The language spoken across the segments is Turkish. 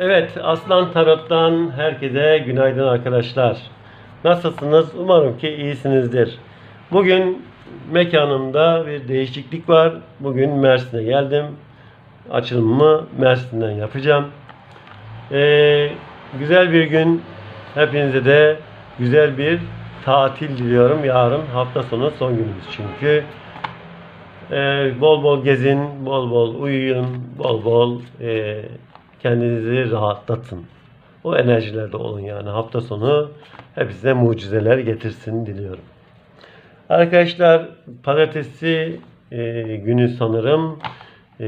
Evet, Aslan Tarot'tan herkese günaydın arkadaşlar. Nasılsınız? Umarım ki iyisinizdir. Bugün mekanımda bir değişiklik var. Bugün Mersin'e geldim. Açılımımı Mersin'den yapacağım. Ee, güzel bir gün. Hepinize de güzel bir tatil diliyorum. Yarın hafta sonu son günümüz çünkü. Ee, bol bol gezin, bol bol uyuyun, bol bol e, kendinizi rahatlatın. O enerjilerde olun yani hafta sonu hepinize mucizeler getirsin diliyorum. Arkadaşlar pazartesi e, günü sanırım e,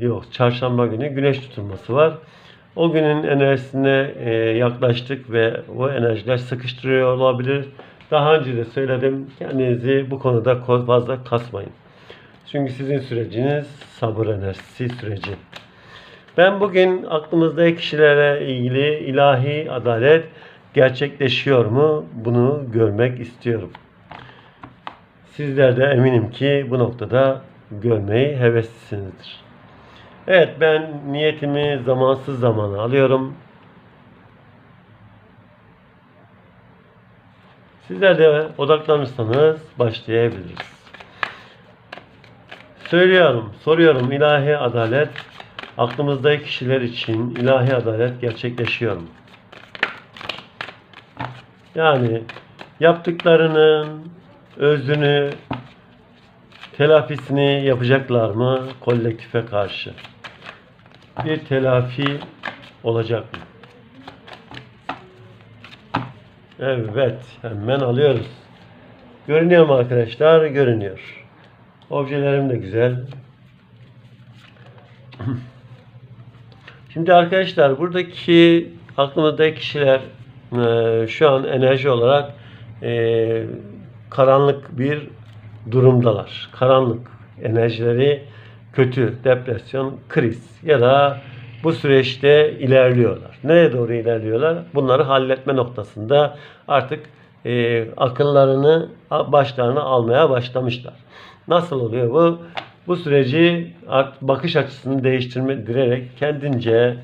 yok çarşamba günü güneş tutulması var. O günün enerjisine e, yaklaştık ve o enerjiler sıkıştırıyor olabilir. Daha önce de söyledim kendinizi bu konuda ko- fazla kasmayın. Çünkü sizin süreciniz sabır enerjisi süreci. Ben bugün aklımızdaki kişilere ilgili ilahi adalet gerçekleşiyor mu bunu görmek istiyorum. Sizler de eminim ki bu noktada görmeyi heveslisinizdir. Evet ben niyetimi zamansız zamana alıyorum. Sizler de odaklanırsanız başlayabiliriz. Söylüyorum, soruyorum ilahi adalet aklımızdaki kişiler için ilahi adalet gerçekleşiyor mu? Yani yaptıklarının özünü, telafisini yapacaklar mı kolektife karşı? Bir telafi olacak mı? Evet, hemen alıyoruz. Görünüyor mu arkadaşlar? Görünüyor. Objelerim de güzel. Şimdi arkadaşlar buradaki aklımızdaki kişiler e, şu an enerji olarak e, karanlık bir durumdalar. Karanlık enerjileri kötü, depresyon, kriz ya da bu süreçte ilerliyorlar. Nereye doğru ilerliyorlar? Bunları halletme noktasında artık e, akıllarını başlarına almaya başlamışlar. Nasıl oluyor bu? Bu süreci bakış açısını değiştirme direrek kendince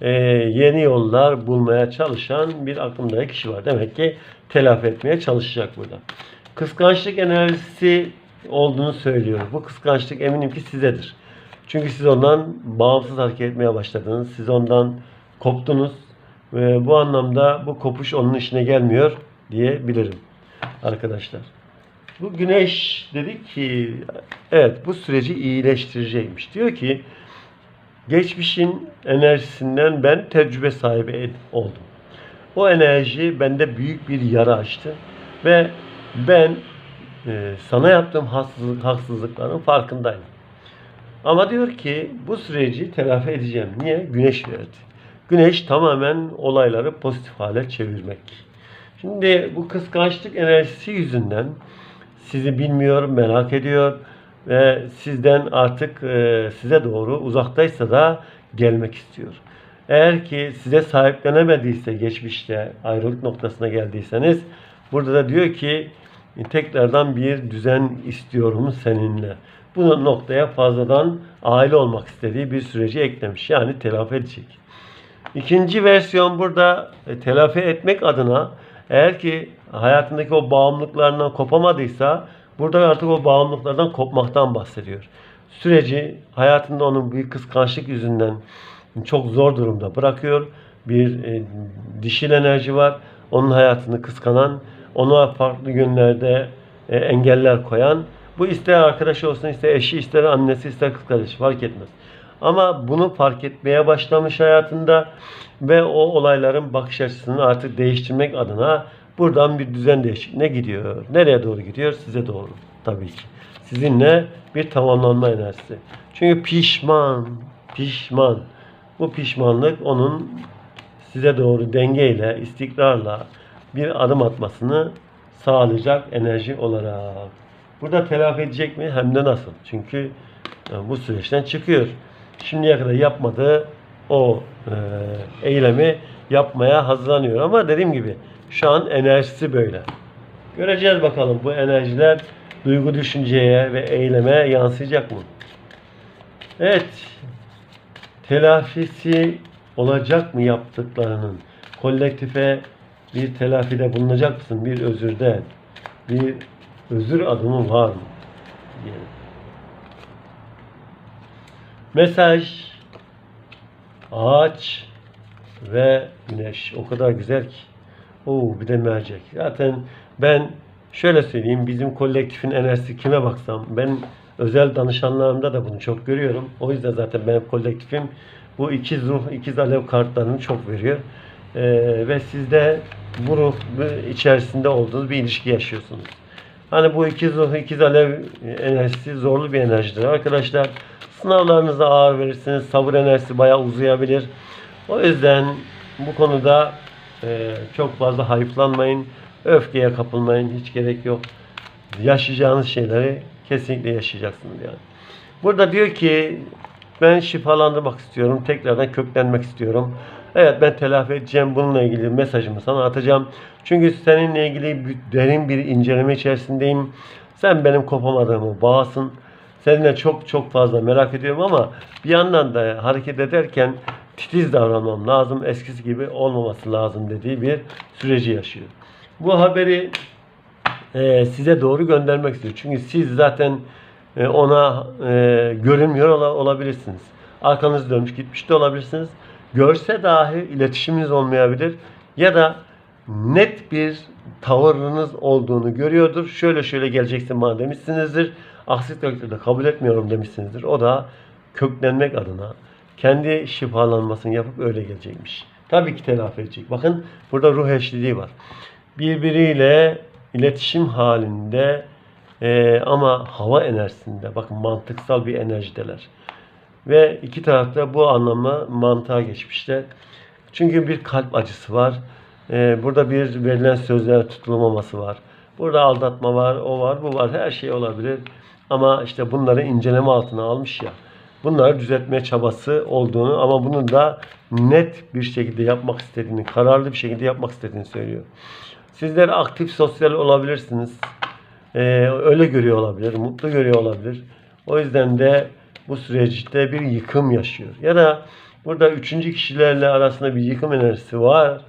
e, yeni yollar bulmaya çalışan bir aklımdaki kişi var. Demek ki telafi etmeye çalışacak burada. Kıskançlık enerjisi olduğunu söylüyor. Bu kıskançlık eminim ki sizedir. Çünkü siz ondan bağımsız hareket etmeye başladınız. Siz ondan koptunuz. Ve bu anlamda bu kopuş onun işine gelmiyor diyebilirim arkadaşlar. Bu güneş dedi ki evet bu süreci iyileştirecekmiş. Diyor ki geçmişin enerjisinden ben tecrübe sahibi oldum. O enerji bende büyük bir yara açtı ve ben e, sana yaptığım haksızlık, haksızlıkların farkındayım. Ama diyor ki bu süreci telafi edeceğim. Niye? Güneş verdi. Güneş tamamen olayları pozitif hale çevirmek. Şimdi bu kıskançlık enerjisi yüzünden sizi bilmiyor, merak ediyor ve sizden artık e, size doğru uzaktaysa da gelmek istiyor. Eğer ki size sahiplenemediyse geçmişte ayrılık noktasına geldiyseniz burada da diyor ki tekrardan bir düzen istiyorum seninle. Bu noktaya fazladan aile olmak istediği bir süreci eklemiş. Yani telafi edecek. İkinci versiyon burada e, telafi etmek adına eğer ki hayatındaki o bağımlılıklarından kopamadıysa burada artık o bağımlılıklardan kopmaktan bahsediyor. Süreci hayatında onun bir kıskançlık yüzünden çok zor durumda bırakıyor. Bir e, dişil enerji var. Onun hayatını kıskanan, ona farklı yönlerde e, engeller koyan. Bu ister arkadaş olsun, ister eşi, ister annesi, ister kız kardeşi fark etmez. Ama bunu fark etmeye başlamış hayatında ve o olayların bakış açısını artık değiştirmek adına buradan bir düzen değişikliğine gidiyor. Nereye doğru gidiyor? Size doğru tabii ki. Sizinle bir tamamlanma enerjisi. Çünkü pişman, pişman. Bu pişmanlık onun size doğru dengeyle, istikrarla bir adım atmasını sağlayacak enerji olarak. Burada telafi edecek mi? Hem de nasıl? Çünkü e, bu süreçten çıkıyor. Şimdiye kadar yapmadığı o e, eylemi yapmaya hazırlanıyor. Ama dediğim gibi şu an enerjisi böyle. Göreceğiz bakalım bu enerjiler duygu düşünceye ve eyleme yansıyacak mı? Evet. Telafisi olacak mı yaptıklarının? Kolektife bir telafide bulunacak mısın? Bir özürde, bir özür adımı var mı? Diyelim. Mesaj, ağaç ve güneş. O kadar güzel ki. Oo bir de mercek. Zaten ben şöyle söyleyeyim bizim kolektifin enerjisi kime baksam ben özel danışanlarımda da bunu çok görüyorum. O yüzden zaten benim kolektifim bu ikiz ruh, ikiz alev kartlarını çok veriyor. Ee, ve siz de bu ruh içerisinde olduğunuz bir ilişki yaşıyorsunuz. Hani bu ikiz ruh, ikiz alev enerjisi zorlu bir enerjidir arkadaşlar. Sınavlarınıza ağır verirsiniz. Sabır enerjisi bayağı uzayabilir. O yüzden bu konuda e, çok fazla hayıflanmayın. Öfkeye kapılmayın. Hiç gerek yok. Yaşayacağınız şeyleri kesinlikle yaşayacaksınız yani. Burada diyor ki ben şifalandırmak istiyorum. Tekrardan köklenmek istiyorum. Evet ben telafi edeceğim. Bununla ilgili mesajımı sana atacağım. Çünkü seninle ilgili bir- derin bir inceleme içerisindeyim. Sen benim kopamadığımı bağısın. Seninle çok çok fazla merak ediyorum ama bir yandan da hareket ederken titiz davranmam lazım. Eskisi gibi olmaması lazım dediği bir süreci yaşıyor. Bu haberi e, size doğru göndermek istiyor. Çünkü siz zaten e, ona e, görünmüyor ola- olabilirsiniz. Arkanız dönmüş gitmiş de olabilirsiniz. Görse dahi iletişiminiz olmayabilir. Ya da net bir tavırınız olduğunu görüyordur. Şöyle şöyle geleceksin bana demişsinizdir. Aksi takdirde kabul etmiyorum demişsinizdir. O da köklenmek adına kendi şifalanmasını yapıp öyle gelecekmiş. Tabii ki telafi edecek. Bakın burada ruh eşliliği var. Birbiriyle iletişim halinde e, ama hava enerjisinde bakın mantıksal bir enerjideler. Ve iki tarafta bu anlamı mantığa geçmişler. Çünkü bir kalp acısı var. E, burada bir verilen sözler tutulmaması var. Burada aldatma var, o var, bu var. Her şey olabilir. Ama işte bunları inceleme altına almış ya. Bunları düzeltme çabası olduğunu ama bunun da net bir şekilde yapmak istediğini, kararlı bir şekilde yapmak istediğini söylüyor. Sizler aktif sosyal olabilirsiniz. Ee, öyle görüyor olabilir, mutlu görüyor olabilir. O yüzden de bu süreçte bir yıkım yaşıyor. Ya da burada üçüncü kişilerle arasında bir yıkım enerjisi var.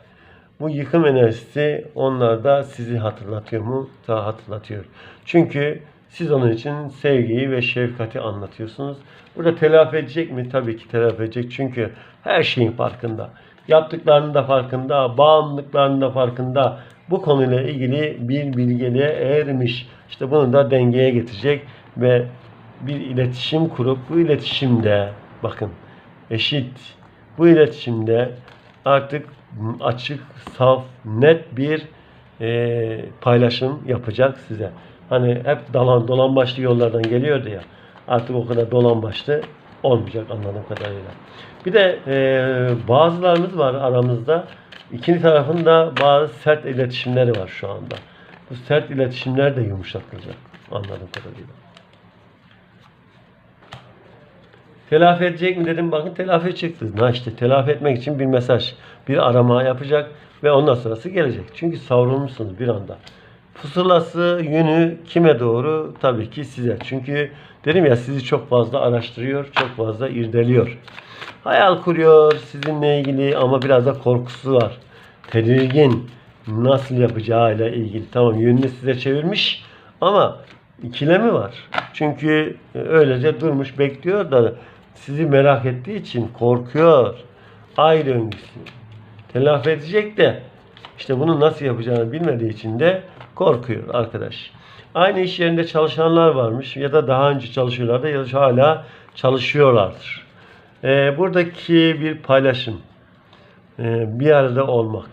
Bu yıkım enerjisi onlarda sizi hatırlatıyor mu? Ta hatırlatıyor. Çünkü siz onun için sevgiyi ve şefkati anlatıyorsunuz. Burada telafi edecek mi? Tabii ki telafi edecek. Çünkü her şeyin farkında. Yaptıklarının da farkında, bağımlılıklarının da farkında. Bu konuyla ilgili bir bilgeliğe ermiş. İşte bunu da dengeye getirecek ve bir iletişim kurup bu iletişimde bakın eşit bu iletişimde artık açık, saf, net bir e, paylaşım yapacak size. Hani hep dalan dolan başlı yollardan geliyordu ya. Artık o kadar dolan başlı olmayacak anladığım kadarıyla. Bir de e, bazılarımız var aramızda. İkinci tarafın da bazı sert iletişimleri var şu anda. Bu sert iletişimler de yumuşatılacak anladığım kadarıyla. Telafi edecek mi dedim bakın telafi çıktı. Ha işte telafi etmek için bir mesaj, bir arama yapacak ve ondan sonrası gelecek. Çünkü savrulmuşsunuz bir anda. Pusulası yönü kime doğru? Tabii ki size. Çünkü dedim ya sizi çok fazla araştırıyor, çok fazla irdeliyor. Hayal kuruyor sizinle ilgili ama biraz da korkusu var. Tedirgin. Nasıl yapacağıyla ilgili. Tamam yönünü size çevirmiş ama ikilemi var. Çünkü öylece durmuş bekliyor da sizi merak ettiği için korkuyor. Ay döngüsü. Telafi edecek de işte bunu nasıl yapacağını bilmediği için de korkuyor arkadaş. Aynı iş yerinde çalışanlar varmış ya da daha önce çalışıyorlardı ya da hala çalışıyorlardır. Ee, buradaki bir paylaşım, ee, bir arada olmak,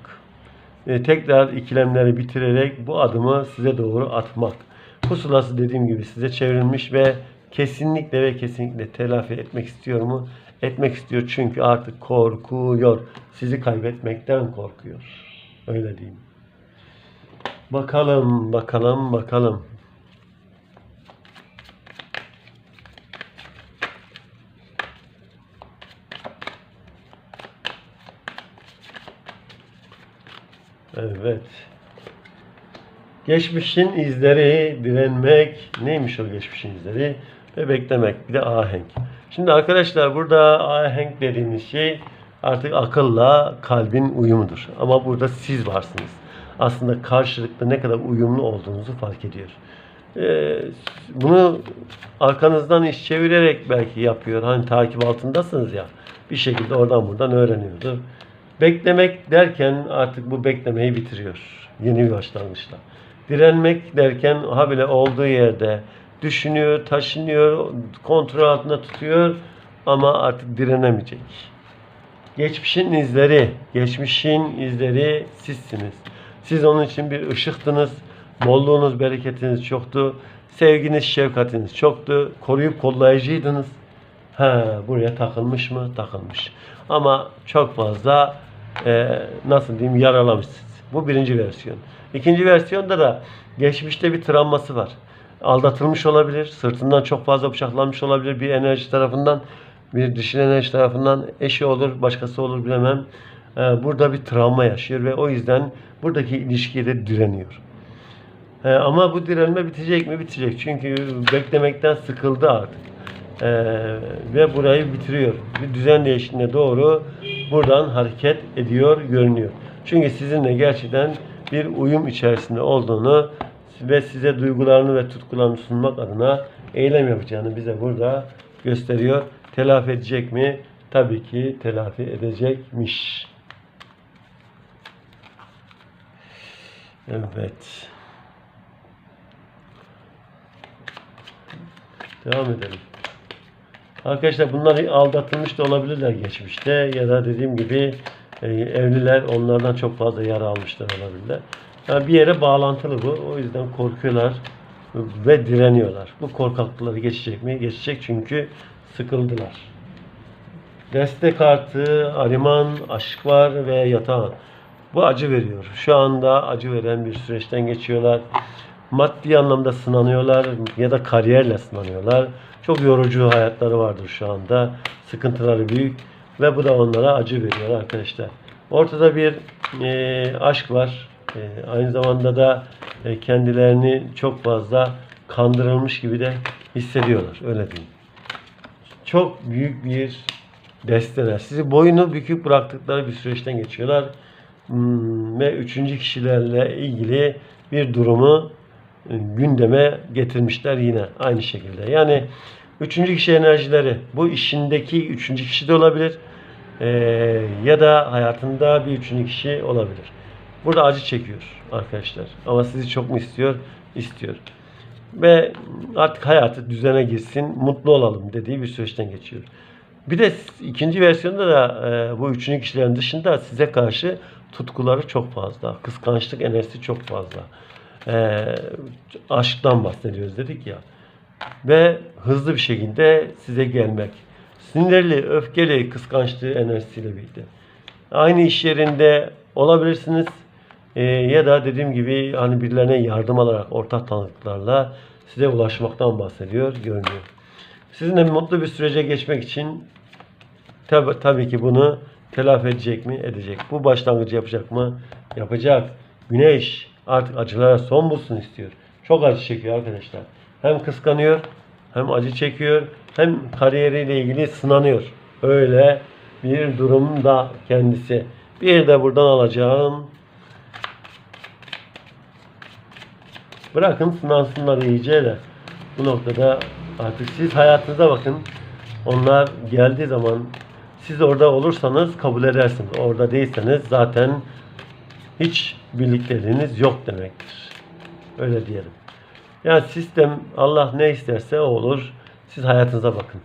ee, tekrar ikilemleri bitirerek bu adımı size doğru atmak. Pusulası dediğim gibi size çevrilmiş ve kesinlikle ve kesinlikle telafi etmek istiyor mu? Etmek istiyor çünkü artık korkuyor. Sizi kaybetmekten korkuyor. Öyle diyeyim. Bakalım, bakalım, bakalım. Evet. Geçmişin izleri, direnmek. Neymiş o geçmişin izleri? Ve beklemek. Bir de ahenk. Şimdi arkadaşlar burada ahenk dediğimiz şey artık akılla kalbin uyumudur. Ama burada siz varsınız. Aslında karşılıklı ne kadar uyumlu olduğunuzu fark ediyor. Ee, bunu arkanızdan iş çevirerek belki yapıyor. Hani takip altındasınız ya. Bir şekilde oradan buradan öğreniyordur. Beklemek derken artık bu beklemeyi bitiriyor. Yeni bir başlangıçla. Direnmek derken habire olduğu yerde düşünüyor, taşınıyor, kontrol altında tutuyor ama artık direnemeyecek. Geçmişin izleri, geçmişin izleri sizsiniz. Siz onun için bir ışıktınız. Bolluğunuz, bereketiniz çoktu. Sevginiz, şefkatiniz çoktu. Koruyup kollayıcıydınız. He, buraya takılmış mı? Takılmış. Ama çok fazla e, nasıl diyeyim yaralamışsınız. Bu birinci versiyon. İkinci versiyonda da geçmişte bir travması var. Aldatılmış olabilir. Sırtından çok fazla bıçaklanmış olabilir bir enerji tarafından. Bir dişil enerji tarafından eşi olur, başkası olur bilemem. E, burada bir travma yaşıyor ve o yüzden buradaki ilişkiye de direniyor. He, ama bu direnme bitecek mi? Bitecek. Çünkü beklemekten sıkıldı artık. Ee, ve burayı bitiriyor. Bir düzen değişikliğine doğru buradan hareket ediyor, görünüyor. Çünkü sizinle gerçekten bir uyum içerisinde olduğunu ve size duygularını ve tutkularını sunmak adına eylem yapacağını bize burada gösteriyor. Telafi edecek mi? Tabii ki telafi edecekmiş. Evet. Devam edelim. Arkadaşlar bunlar aldatılmış da olabilirler geçmişte ya da dediğim gibi e, evliler onlardan çok fazla yara almışlar olabilirler. Yani bir yere bağlantılı bu. O yüzden korkuyorlar ve direniyorlar. Bu korkaklıkları geçecek mi? Geçecek çünkü sıkıldılar. Destek kartı, ariman, aşk var ve yatağın. Bu acı veriyor. Şu anda acı veren bir süreçten geçiyorlar. Maddi anlamda sınanıyorlar ya da kariyerle sınanıyorlar. Çok yorucu hayatları vardır şu anda. Sıkıntıları büyük ve bu da onlara acı veriyor arkadaşlar. Ortada bir e, aşk var. E, aynı zamanda da e, kendilerini çok fazla kandırılmış gibi de hissediyorlar. Öyle diyeyim. Çok büyük bir desteler. Sizi boynu büküp bıraktıkları bir süreçten geçiyorlar. Hmm, ve üçüncü kişilerle ilgili bir durumu e, gündeme getirmişler yine aynı şekilde. Yani üçüncü kişi enerjileri bu işindeki üçüncü kişi de olabilir Ee, ya da hayatında bir üçüncü kişi olabilir. Burada acı çekiyor arkadaşlar ama sizi çok mu istiyor? İstiyor. Ve artık hayatı düzene girsin, mutlu olalım dediği bir süreçten geçiyor. Bir de ikinci versiyonda da e, bu üçüncü kişilerin dışında size karşı tutkuları çok fazla. Kıskançlık enerjisi çok fazla. E, aşktan bahsediyoruz dedik ya. Ve hızlı bir şekilde size gelmek. Sinirli, öfkeli, kıskançlığı enerjisiyle birlikte. Aynı iş yerinde olabilirsiniz. E, ya da dediğim gibi hani birilerine yardım alarak ortak tanıklarla size ulaşmaktan bahsediyor, görünüyor. Sizinle mutlu bir sürece geçmek için tabi, tabii ki bunu telafi edecek mi? Edecek. Bu başlangıcı yapacak mı? Yapacak. Güneş artık acılara son bulsun istiyor. Çok acı çekiyor arkadaşlar. Hem kıskanıyor, hem acı çekiyor, hem kariyeriyle ilgili sınanıyor. Öyle bir durumda kendisi. Bir de buradan alacağım. Bırakın sınansınlar iyice de. Bu noktada artık siz hayatınıza bakın. Onlar geldiği zaman siz orada olursanız kabul edersiniz. Orada değilseniz zaten hiç birlikteliğiniz yok demektir. Öyle diyelim. Yani sistem Allah ne isterse o olur. Siz hayatınıza bakın.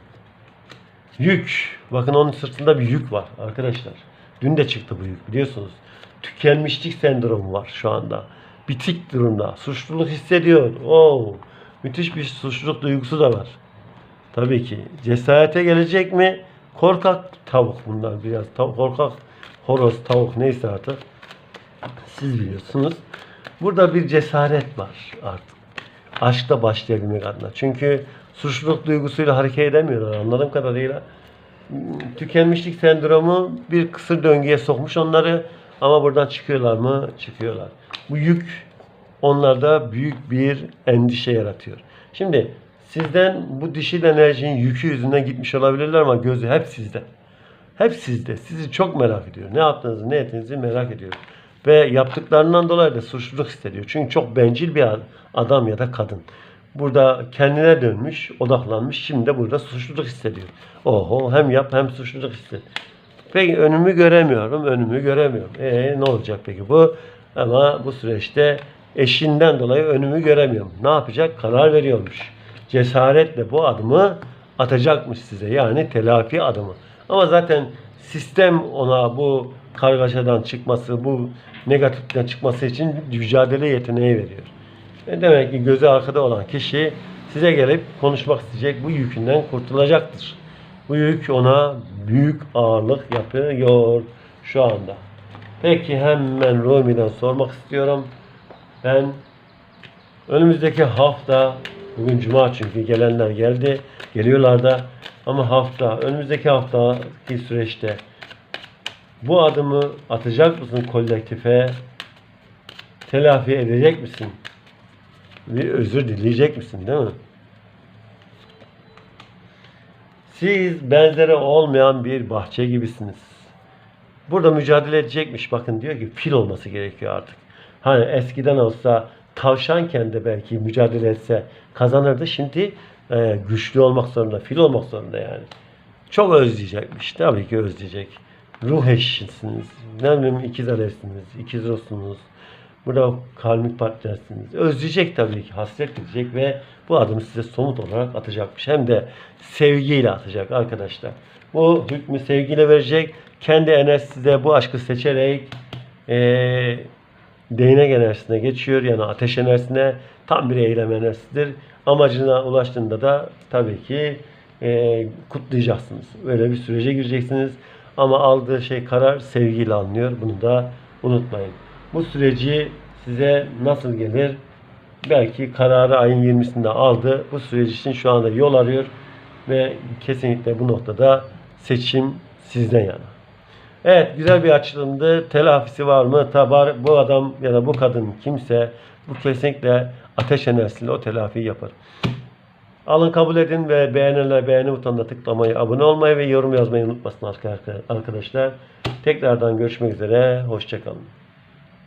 Yük. Bakın onun sırtında bir yük var arkadaşlar. Dün de çıktı bu yük biliyorsunuz. Tükenmişlik sendromu var şu anda. Bitik durumda. Suçluluk hissediyor. Oo. Müthiş bir suçluluk duygusu da var. Tabii ki. Cesarete gelecek mi? Korkak tavuk bunlar biraz. Tav- korkak horoz, tavuk neyse artık. Siz biliyorsunuz. Burada bir cesaret var artık. Aşkla başlayabilmek adına. Çünkü suçluluk duygusuyla hareket edemiyorlar anladığım kadarıyla. Tükenmişlik sendromu bir kısır döngüye sokmuş onları ama buradan çıkıyorlar mı? Çıkıyorlar. Bu yük onlarda büyük bir endişe yaratıyor. Şimdi sizden bu dişil enerjinin yükü yüzünden gitmiş olabilirler ama gözü hep sizde. hep sizde. Sizi çok merak ediyor. Ne yaptığınızı, ne ettiğinizi merak ediyor. Ve yaptıklarından dolayı da suçluluk hissediyor. Çünkü çok bencil bir adam ya da kadın. Burada kendine dönmüş, odaklanmış. Şimdi de burada suçluluk hissediyor. Oho hem yap hem suçluluk hisset. Peki önümü göremiyorum, önümü göremiyorum. E ne olacak peki bu? Ama bu süreçte eşinden dolayı önümü göremiyorum. Ne yapacak? Karar veriyormuş. Cesaretle bu adımı atacakmış size. Yani telafi adımı. Ama zaten sistem ona bu kargaşadan çıkması, bu negatiften çıkması için mücadele yeteneği veriyor. E demek ki gözü arkada olan kişi size gelip konuşmak isteyecek, bu yükünden kurtulacaktır. Bu yük ona büyük ağırlık yapıyor şu anda. Peki hemen Rumi'den sormak istiyorum. Ben önümüzdeki hafta, bugün cuma çünkü gelenler geldi, geliyorlar da ama hafta, önümüzdeki haftaki süreçte bu adımı atacak mısın kolektife? Telafi edecek misin? Bir özür dileyecek misin değil mi? Siz benzeri olmayan bir bahçe gibisiniz. Burada mücadele edecekmiş. Bakın diyor ki fil olması gerekiyor artık. Hani eskiden olsa tavşanken de belki mücadele etse kazanırdı. Şimdi e, güçlü olmak zorunda, fil olmak zorunda yani. Çok özleyecekmiş. Tabii ki özleyecek. Ruh eşisiniz. Ne bileyim ikiz alevsiniz, ikiz ruhsunuz. Burada karmik partnersiniz. Özleyecek tabii ki, hasret edecek ve bu adımı size somut olarak atacakmış. Hem de sevgiyle atacak arkadaşlar. Bu hükmü sevgiyle verecek. Kendi enerjisi size bu aşkı seçerek eee değnek enerjisine geçiyor. Yani ateş enerjisine tam bir eylem enerjisidir. Amacına ulaştığında da tabii ki eee, kutlayacaksınız. Öyle bir sürece gireceksiniz. Ama aldığı şey karar sevgiyle alınıyor. Bunu da unutmayın. Bu süreci size nasıl gelir? Belki kararı ayın 20'sinde aldı. Bu süreç için şu anda yol arıyor ve kesinlikle bu noktada seçim sizden yana. Evet güzel bir açılımdı. Telafisi var mı? Tabar bu adam ya da bu kadın kimse bu kesinlikle ateş enerjisiyle o telafiyi yapar. Alın kabul edin ve beğenenler beğeni butonuna tıklamayı, abone olmayı ve yorum yazmayı unutmasın arkadaşlar. Tekrardan görüşmek üzere. Hoşçakalın.